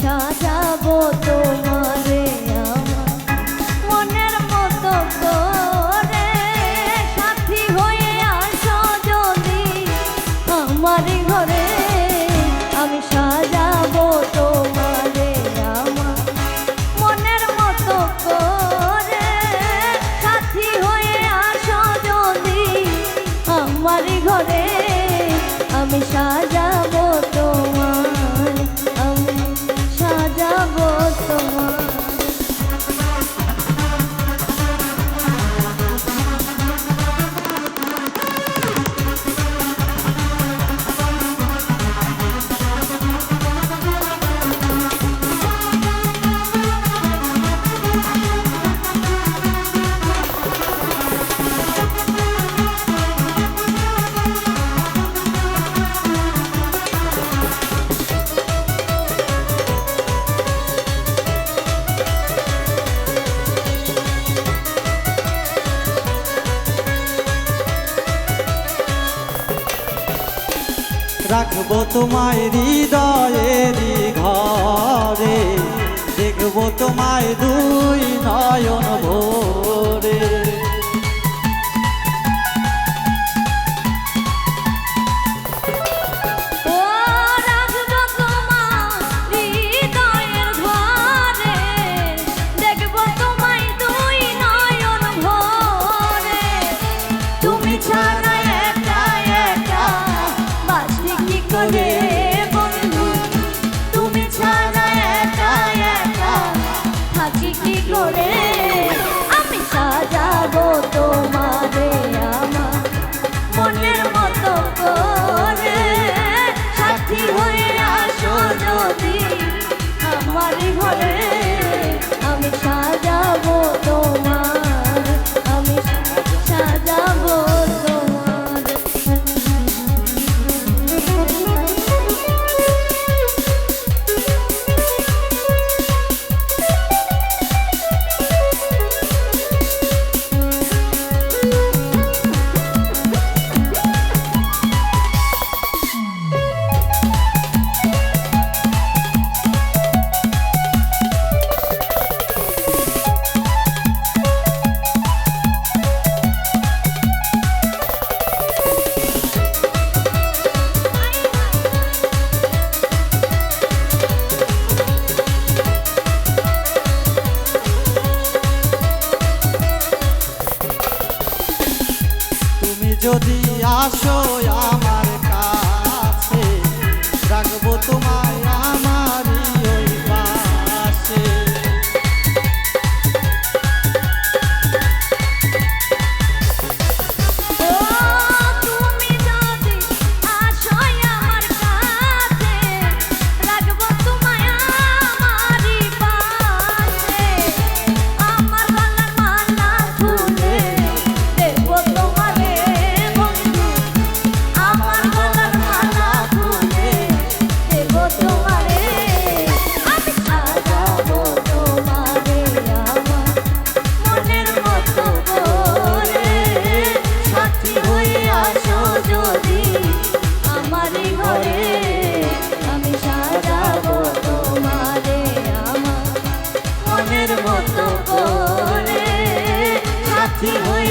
সাজাবো তোমার রাখব তোমায় হৃদয়েরই ঘরে দেখব তোমায় দুই নয় মতো show ya. see